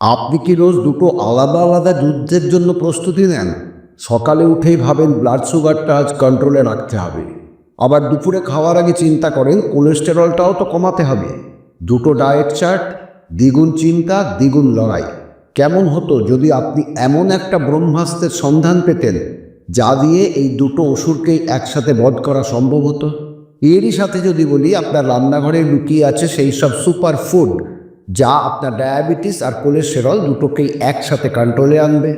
আপনি কি রোজ দুটো আলাদা আলাদা যুদ্ধের জন্য প্রস্তুতি নেন? সকালে উঠেই ভাবেন ব্লাড সুগারটা আজ কন্ট্রোলে রাখতে হবে। আবার দুপুরে খাওয়ার আগে চিন্তা করেন কোলেস্টেরলটাও তো কমাতে হবে। দুটো ডায়েট চার্ট দ্বিগুণ চিন্তা, দ্বিগুণ লড়াই। কেমন হতো যদি আপনি এমন একটা ব্রহ্মাস্ত্রের সন্ধান পেতেন, যা দিয়ে এই দুটো অসুরকেই একসাথে বধ করা সম্ভব হতো? এরই সাথে যদি বলি, আপনার রান্নাঘরে লুকিয়ে আছে সেই সব সুপার ফুড যা আপনার ডায়াবেটিস আর কোলেস্টেরল দুটোকেই একসাথে কন্ট্রোলে আনবে।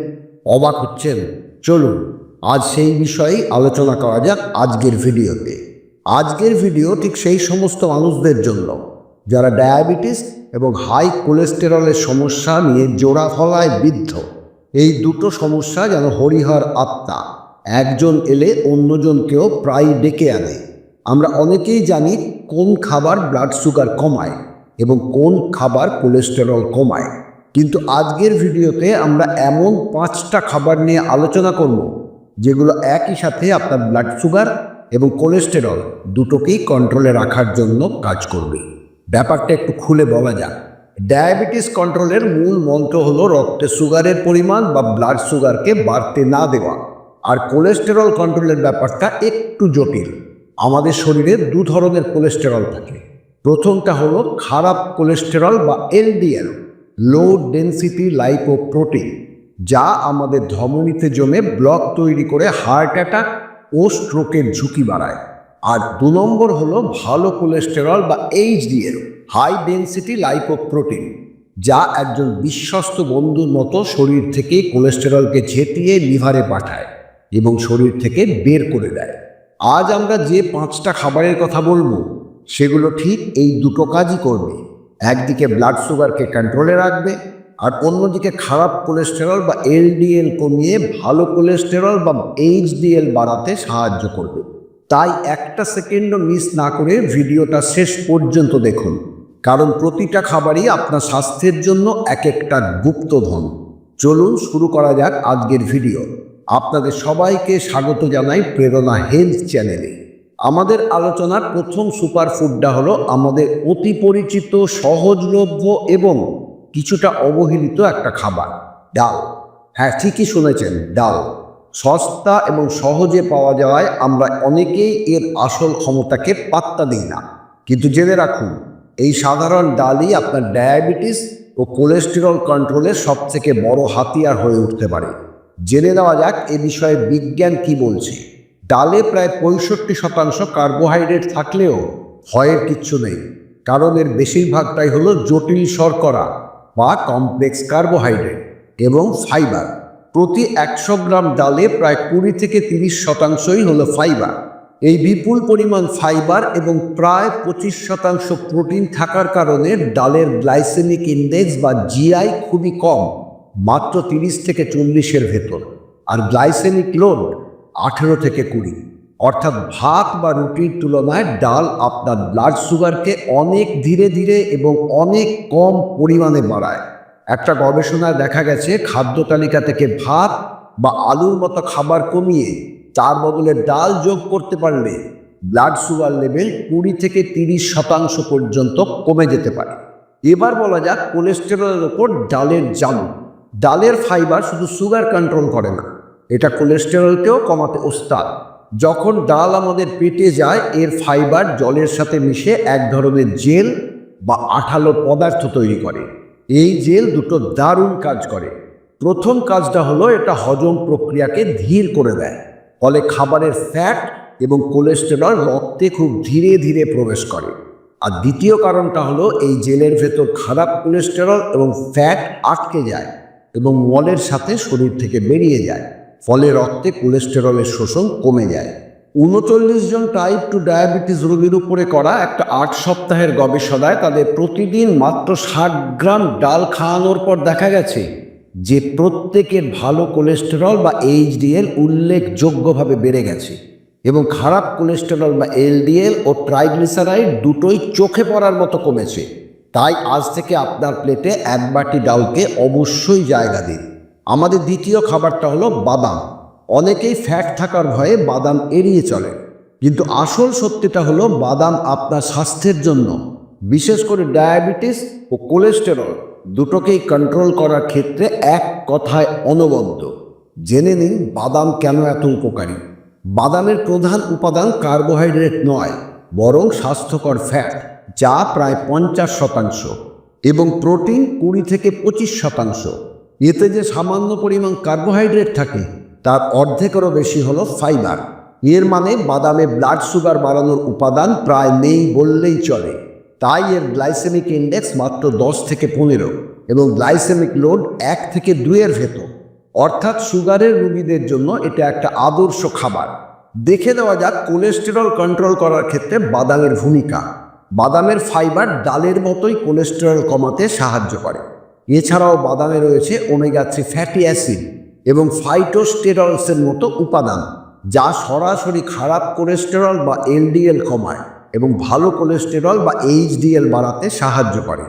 অবাক হচ্ছেন? চলুন, আজ সেই বিষয়েই আলোচনা করা যাক আজকের ভিডিওতে। আজকের ভিডিও ঠিক সেই সমস্ত মানুষদের জন্য, যারা ডায়াবেটিস এবং হাই কোলেস্টেরলের সমস্যা নিয়ে জোড়া ফলায় বিদ্ধ। এই দুটো সমস্যা যেন হরিহর আত্মা, একজন এলে অন্যজনকেও প্রায় ডেকে আনে। আমরা অনেকেই জানি কোন খাবার ব্লাড সুগার কমায়। এবং কোন খাবার কোলেস্টেরল কমায়। কিন্তু আজকের ভিডিওতে আমরা এমন পাঁচটা খাবার নিয়ে আলোচনা করব, যেগুলো একই সাথে আপনার ব্লাড সুগার এবং কোলেস্টেরল দুটোকেই কন্ট্রোলে রাখার জন্য কাজ করবে। ব্যাপারটা একটু খুলে বলা যাক। ডায়াবেটিস কন্ট্রোলের মূল মন্ত্র হলো রক্তে সুগারের পরিমাণ বা ব্লাড সুগারকে বাড়তে না দেওয়া। আর কোলেস্টেরল কন্ট্রোলের ব্যাপারটা একটু জটিল। আমাদের শরীরে দু ধরনের কোলেস্টেরল থাকে। প্রথমটা হলো খারাপ কোলেস্টেরল বা এলডিএল লো ডেন্সিটি লাইপোপ্রোটিন যা আমাদের ধমনীতে জমে ব্লক তৈরি করে হার্ট অ্যাটাক ও স্ট্রোকের ঝুঁকি বাড়ায়। আর দু নম্বর হলো ভালো কোলেস্টেরল বা এইচডিএল হাই ডেন্সিটি লাইপোপ্রোটিন যা একজন বিশ্বস্ত বন্ধুর মতো শরীর থেকে কোলেস্টেরলকে ঝেঁটিয়ে লিভারে পাঠায় এবং শরীর থেকে বের করে দেয়। আজ আমরা যে পাঁচটা খাবারের কথা বলব সেগুলো ঠিক এই দুটো কাজই করবে। একদিকে ব্লাড সুগারকে কন্ট্রোলে রাখবে আর অন্যদিকে খারাপ কোলেস্টেরল বা এলডিএল কমিয়ে ভালো কোলেস্টেরল বা এইচডিএল বাড়াতে সাহায্য করবে। তাই একটা সেকেন্ডও মিস না করে ভিডিওটা শেষ পর্যন্ত দেখুন। কারণ প্রতিটা খাবারই আপনার স্বাস্থ্যের জন্য এক একটা গুপ্তধন। চলুন শুরু করা যাক আজকের ভিডিও। আপনাদের সবাইকে স্বাগত জানাই প্রেরণা হেলথ চ্যানেলে। আমাদের আলোচনার প্রথম সুপার ফুডটা হলো আমাদের অতি পরিচিত, সহজলভ্য এবং কিছুটা অবহেলিত একটা খাবার, ডাল। হ্যাঁ ঠিকই শুনেছেন, ডাল। সস্তা এবং সহজে পাওয়া যাওয়ায় আমরা অনেকেই এর আসল ক্ষমতাকে পাত্তা দিই না। কিন্তু জেনে রাখুন, এই সাধারণ ডালই আপনার ডায়াবেটিস ও কোলেস্টেরল কন্ট্রোলের সবথেকে বড় হাতিয়ার হয়ে উঠতে পারে। জেনে নেওয়া যাক এ বিষয়ে বিজ্ঞান কি বলছে। ডালে প্রায় পঁয়ষট্টি শতাংশ কার্বোহাইড্রেট থাকলেও ভয়ের কিচ্ছু নেই, কারণ এর বেশিরভাগটাই হলো জটিল শর্করা বা কমপ্লেক্স কার্বোহাইড্রেট এবং ফাইবার। প্রতি একশো গ্রাম ডালে প্রায় কুড়ি থেকে তিরিশ শতাংশই হলো ফাইবার। এই বিপুল পরিমাণ ফাইবার এবং প্রায় পঁচিশ শতাংশ প্রোটিন থাকার কারণে ডালের গ্লাইসেমিক ইন্ডেক্স বা জিআই খুবই কম, মাত্র তিরিশ থেকে চল্লিশের ভেতর। আর গ্লাইসেমিক লোড আঠেরো থেকে কুড়ি। অর্থাৎ ভাত বা রুটির তুলনায় ডাল আপনার ব্লাড সুগারকে অনেক ধীরে ধীরে এবং অনেক কম পরিমাণে বাড়ায়। একটা গবেষণায় দেখা গেছে, খাদ্য তালিকা থেকে ভাত বা আলুর মতো খাবার কমিয়ে তার বদলে ডাল যোগ করতে পারলে ব্লাড সুগার লেভেল কুড়ি থেকে তিরিশ শতাংশ পর্যন্ত কমে যেতে পারে। এবার বলা যাক কোলেস্টেরলের ওপর ডালের জাদু ডালের ফাইবার শুধু সুগার কন্ট্রোল করে না এটা কোলেস্টেরলকেও কমাতে ওস্তাদ। যখন ডাল আমাদের পেটে যায়, এর ফাইবার জলের সাথে মিশে এক ধরনের জেল বা আঠালো পদার্থ তৈরি করে। এই জেল দুটো দারুণ কাজ করে। প্রথম কাজটা হলো এটা হজম প্রক্রিয়াকে ধীর করে দেয়, ফলে খাবারের ফ্যাট এবং কোলেস্টেরল রক্তে খুব ধীরে ধীরে প্রবেশ করে। আর দ্বিতীয় কারণটা হলো এই জেলের ভেতর খারাপ কোলেস্টেরল এবং ফ্যাট আটকে যায় এবং মলের সাথে শরীর থেকে বেরিয়ে যায়। ফলে রক্তে কোলেস্টেরলের শোষণ কমে যায়। উনচল্লিশ জন টাইপ টু ডায়াবেটিস রোগীর উপরে করা একটা আট সপ্তাহের গবেষণায় তাদের প্রতিদিন মাত্র ষাট গ্রাম ডাল খাওয়ানোর পর দেখা গেছে যে প্রত্যেকের ভালো কোলেস্টেরল বা এইচডিএল উল্লেখযোগ্যভাবে বেড়ে গেছে এবং খারাপ কোলেস্টেরল বা এলডিএল ও ট্রাইগ্লিসারাইড দুটোই চোখে পড়ার মতো কমেছে। তাই আজ থেকে আপনার প্লেটে এক বাটি ডালকে অবশ্যই জায়গা দিন। আমাদের দ্বিতীয় খাবারটা হলো বাদাম। অনেকেই ফ্যাট থাকার ভয়ে বাদাম এড়িয়ে চলে। কিন্তু আসল সত্যিটা হলো বাদাম আপনার স্বাস্থ্যের জন্য। বিশেষ করে ডায়াবেটিস ও কোলেস্টেরল দুটোকেই কন্ট্রোল করার ক্ষেত্রে এক কথায় অনবদ্য। জেনে নিন বাদাম কেন এত উপকারী। বাদামের প্রধান উপাদান কার্বোহাইড্রেট নয়, বরং স্বাস্থ্যকর ফ্যাট যা প্রায় পঞ্চাশ শতাংশ এবং প্রোটিন কুড়ি থেকে পঁচিশ শতাংশ। এতে যে সামান্য পরিমাণ কার্বোহাইড্রেট থাকে, তার অর্ধেকেরও বেশি হলো ফাইবার এর মানে বাদামে ব্লাড সুগার বাড়ানোর উপাদান প্রায় নেই বললেই চলে। তাই এর গ্লাইসেমিক ইন্ডেক্স মাত্র দশ থেকে পনেরো এবং গ্লাইসেমিক লোড এক থেকে দুইয়ের ভেতর। অর্থাৎ সুগারের রুগীদের জন্য এটা একটা আদর্শ খাবার। দেখে দেওয়া যাক কোলেস্টেরল কন্ট্রোল করার ক্ষেত্রে বাদামের ভূমিকা। বাদামের ফাইবার ডালের মতোই কোলেস্টেরল কমাতে সাহায্য করে। এছাড়াও বাদামে রয়েছে ওমেগা থ্রি ফ্যাটি অ্যাসিড এবং ফাইটোস্টেরলসের মতো উপাদান, যা সরাসরি খারাপ কোলেস্টেরল বা এলডিএল কমায় এবং ভালো কোলেস্টেরল বা এইচডিএল বাড়াতে সাহায্য করে।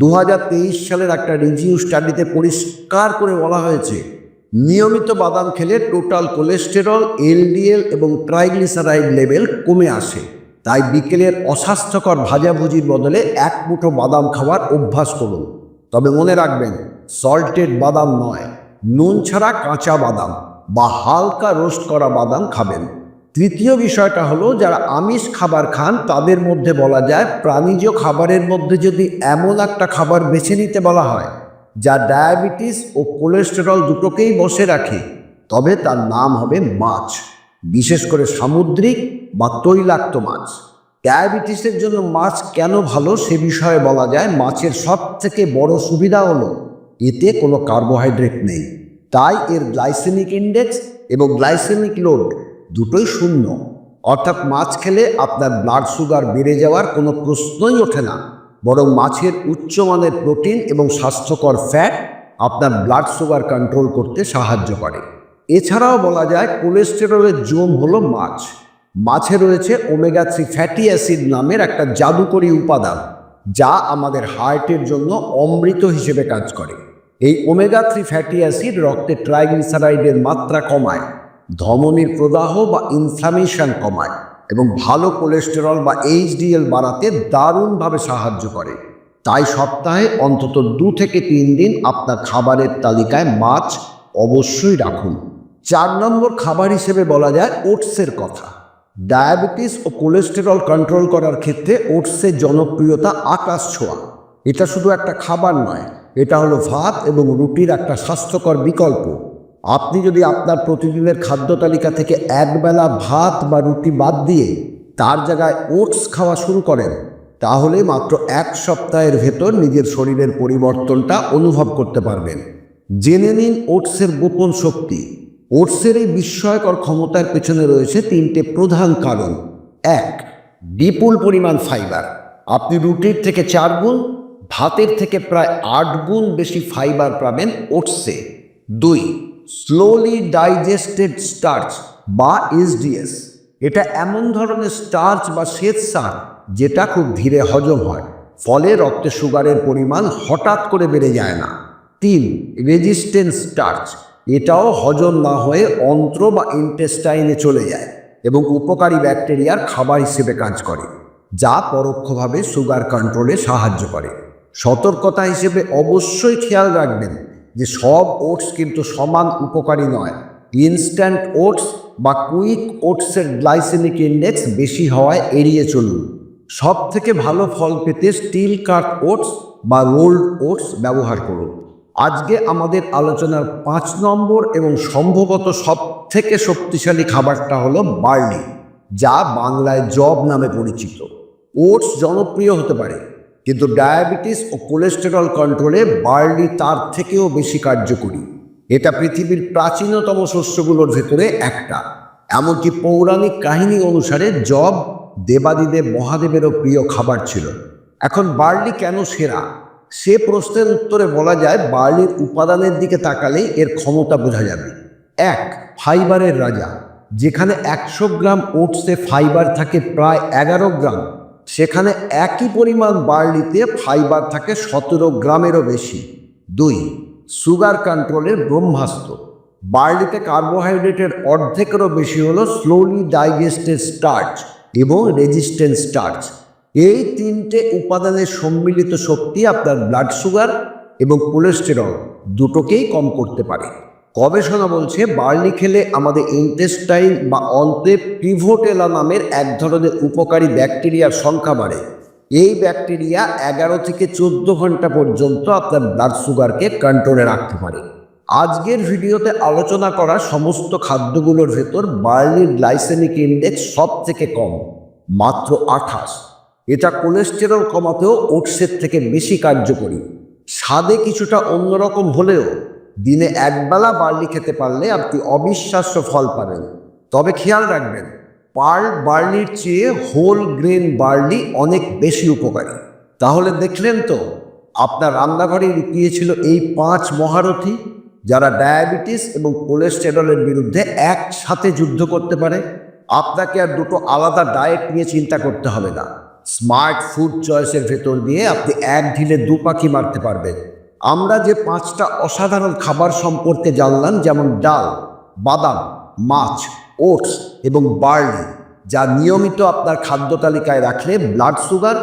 দু হাজার তেইশ সালের একটা রিভিউ স্টাডিতে পরিষ্কার করে বলা হয়েছে, নিয়মিত বাদাম খেলে টোটাল কোলেস্টেরল এলডিএল এবং ট্রাইগ্লিসারাইড লেভেল কমে আসে। তাই বিকেলের অস্বাস্থ্যকর ভাজাভুজির বদলে এক মুঠো বাদাম খাওয়ার অভ্যাস করুন। তবে মনে রাখবেন সল্টেড বাদাম নয়। নুন ছাড়া কাঁচা বাদাম বা হালকা রোস্ট করা বাদাম খাবেন। তৃতীয় বিষয়টা হলো, যারা আমিষ খাবার খান, তাদের মধ্যে বলা যায় প্রাণীজ খাবারের মধ্যে যদি এমন একটা খাবার বেছে নিতে বলা হয়, যা ডায়াবেটিস ও কোলেস্টেরল দুটোকেই বসে রাখে, তবে তার নাম হবে মাছ, বিশেষ করে সামুদ্রিক বা তৈলাক্ত মাছ। ডায়াবেটিসের জন্য মাছ কেন ভালো সে বিষয়ে বলা যায়, মাছের সব থেকে বড় সুবিধা হলো এতে কোনো কার্বোহাইড্রেট নেই। তাই এর গ্লাইসেমিক ইন্ডেক্স এবং গ্লাইসেমিক লোড দুটোই শূন্য। অর্থাৎ মাছ খেলে আপনার ব্লাড সুগার বেড়ে যাওয়ার কোনো প্রশ্নই ওঠে না। বরং মাছের উচ্চমানের প্রোটিন এবং স্বাস্থ্যকর ফ্যাট আপনার ব্লাড সুগার কন্ট্রোল করতে সাহায্য করে। এছাড়াও বলা যায় কোলেস্টেরলের জোম হলো মাছ। মাছে রয়েছে ওমেগা থ্রি ফ্যাটি অ্যাসিড নামের একটা জাদুকরী উপাদান, যা আমাদের হার্টের জন্য অমৃত হিসেবে কাজ করে। এই ওমেগা থ্রি ফ্যাটি অ্যাসিড রক্তে ট্রাইগ্লিসারাইডের মাত্রা কমায়, ধমনীর প্রদাহ বা ইনফ্লামেশন কমায় এবং ভালো কোলেস্টেরল বা এইচডিএল বাড়াতে দারুণভাবে সাহায্য করে। তাই সপ্তাহে অন্তত দু থেকে তিন দিন আপনার খাবারের তালিকায় মাছ অবশ্যই রাখুন। চার নম্বর খাবার হিসেবে বলা যায় ওটসের কথা। ডায়াবেটিস ও কোলেস্টেরল কন্ট্রোল করার ক্ষেত্রে ওটসের জনপ্রিয়তা আকাশ ছোঁয়া। এটা শুধু একটা খাবার নয়, এটা হলো ভাত এবং রুটির একটা স্বাস্থ্যকর বিকল্প। আপনি যদি আপনার প্রতিদিনের খাদ্য তালিকা থেকে একবেলা ভাত বা রুটি বাদ দিয়ে তার জায়গায় ওটস খাওয়া শুরু করেন, তাহলে মাত্র এক সপ্তাহের ভেতর নিজের শরীরের পরিবর্তনটা অনুভব করতে পারবেন। জেনে নিন ওটসের গোপন শক্তি। ওটসের এই বিস্ময়কর ক্ষমতার পেছনে রয়েছে তিনটে প্রধান কারণ। এক, বিপুল পরিমাণ ফাইবার। আপনি রুটির থেকে চার গুণ, ভাতের থেকে প্রায় আট গুণ বেশি ফাইবার পাবেন ওটসে। দুই স্লোলি ডাইজেস্টেড স্টার্চ বা এসডিএস এটা এমন ধরনের স্টার্চ বা শ্বেত সার যেটা খুব ধীরে হজম হয়, ফলে রক্তে সুগারের পরিমাণ হঠাৎ করে বেড়ে যায় না। তিন রেজিস্ট্যান্স স্টার্চ এটাও হজম না হয়ে অন্ত্র বা ইন্টেস্টাইনে চলে যায় এবং উপকারী ব্যাকটেরিয়ার খাবার হিসেবে কাজ করে, যা পরোক্ষভাবে সুগার কন্ট্রোলে সাহায্য করে। সতর্কতা হিসেবে অবশ্যই খেয়াল রাখবেন যে সব ওটস কিন্তু সমান উপকারী নয়। ইনস্ট্যান্ট ওটস বা কুইক ওটসের গ্লাইসেমিক ইন্ডেক্স বেশি হওয়ায় এড়িয়ে চলুন। সব থেকে ভালো ফল পেতে স্টিল কাট ওটস বা রোল্ড ওটস ব্যবহার করুন। আজকে আমাদের আলোচনার পাঁচ নম্বর এবং সম্ভবত সব থেকে শক্তিশালী খাবারটা হলো বার্লি, যা বাংলায় জব নামে পরিচিত। ওটস জনপ্রিয় হতে পারে, কিন্তু ডায়াবেটিস ও কোলেস্টেরল কন্ট্রোলে বার্লি তার থেকেও বেশি কার্যকরী। এটা পৃথিবীর প্রাচীনতম শস্যগুলোর ভেতরে একটা। এমনকি পৌরাণিক কাহিনী অনুসারে জব দেবাদিদেব মহাদেবেরও প্রিয় খাবার ছিল। এখন বার্লি কেন সেরা? সে প্রশ্নের উত্তরে বলা যায় বার্লির উপাদানের দিকে তাকালেই এর ক্ষমতা বোঝা যাবে। এক, ফাইবারের রাজা। যেখানে একশো গ্রাম ওটসে ফাইবার থাকে প্রায় এগারো গ্রাম, সেখানে একই পরিমাণ বার্লিতে ফাইবার থাকে সতেরো গ্রামেরও বেশি। দুই, সুগার কন্ট্রোলের ব্রহ্মাস্ত্র। বার্লিতে কার্বোহাইড্রেটের অর্ধেকেরও বেশি হলো স্লোলি ডাইজেস্টেড স্টার্চ এবং রেজিস্ট্যান্ট স্টার্চ। এই তিনটে উপাদানের সম্মিলিত শক্তি আপনার ব্লাড সুগার এবং কোলেস্টেরল দুটোকেই কম করতে পারে। গবেষণা বলছে বার্লি খেলে আমাদের ইন্টেস্টাইন বা অন্ত্রে পিভোটেলা নামের এক ধরনের উপকারী ব্যাকটেরিয়ার সংখ্যা বাড়ে। এই ব্যাকটেরিয়া এগারো থেকে চোদ্দ ঘণ্টা পর্যন্ত আপনার ব্লাড সুগারকে কন্ট্রোলে রাখতে পারে। আজকের ভিডিওতে আলোচনা করা সমস্ত খাদ্যগুলোর ভেতর বার্লির গ্লাইসেমিক ইন্ডেক্স সব থেকে কম, মাত্র আঠাশ। এটা কোলেস্টেরল কমাতেও ওটসের থেকে বেশি কার্যকরী। স্বাদে কিছুটা অন্যরকম হলেও দিনে একবেলা বার্লি খেতে পারলে আপনি অবিশ্বাস্য ফল পাবেন। তবে খেয়াল রাখবেন, পার্ল বার্লির চেয়ে হোল গ্রেন বার্লি অনেক বেশি উপকারী। তাহলে দেখলেন তো, আপনার রান্নাঘরে লুকিয়েছিল এই পাঁচ মহারথী, যারা ডায়াবেটিস এবং কোলেস্টেরলের বিরুদ্ধে একসাথে যুদ্ধ করতে পারে। আপনাকে আর দুটো আলাদা ডায়েট নিয়ে চিন্তা করতে হবে না। স্মার্ট ফুড চয়েসের ভেতর দিয়ে আপনি এক ঢিলে দু পাখি মারতে পারবেন। আমরা যে পাঁচটা অসাধারণ খাবার সম্পর্কে জানলাম, যেমন ডাল, বাদাম, মাছ, ওটস এবং বার্লি, যা নিয়মিত আপনার খাদ্য তালিকায় রাখলে ব্লাড সুগার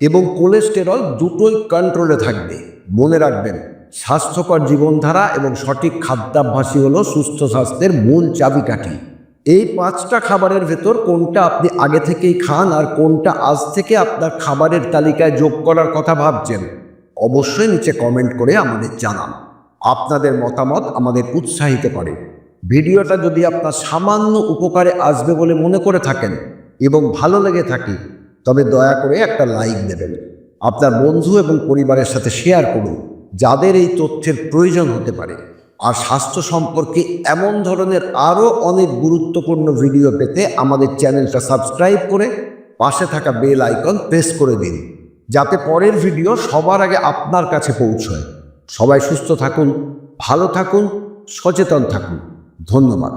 এবং কোলেস্টেরল দুটোই কন্ট্রোলে থাকবে। মনে রাখবেন, স্বাস্থ্যকর জীবনধারা এবং সঠিক খাদ্যাভ্যাসই হলো সুস্থ স্বাস্থ্যের মূল চাবিকাঠি। এই পাঁচটা খাবারের ভেতর কোনটা আপনি আগে থেকেই খান আর কোনটা আজ থেকে আপনার খাবারের তালিকায় যোগ করার কথা ভাবছেন? অবশ্যই নিচে কমেন্ট করে আমাদের জানান। আপনাদের মতামত আমাদের উৎসাহিত করে। ভিডিওটা যদি আপনার সামান্য উপকারে আসবে বলে মনে করে থাকেন এবং ভালো লেগে থাকে, তবে দয়া করে একটা লাইক দেবেন। আপনার বন্ধু এবং পরিবারের সাথে শেয়ার করুন। যাদের এই তথ্যের প্রয়োজন হতে পারে। আর স্বাস্থ্য সম্পর্কে এমন ধরনের আরও অনেক গুরুত্বপূর্ণ ভিডিও পেতে আমাদের চ্যানেলটা সাবস্ক্রাইব করে পাশে থাকা বেল আইকন প্রেস করে দিন, যাতে পরের ভিডিও সবার আগে আপনার কাছে পৌঁছয়। সবাই সুস্থ থাকুন, ভালো থাকুন, সচেতন থাকুন। ধন্যবাদ।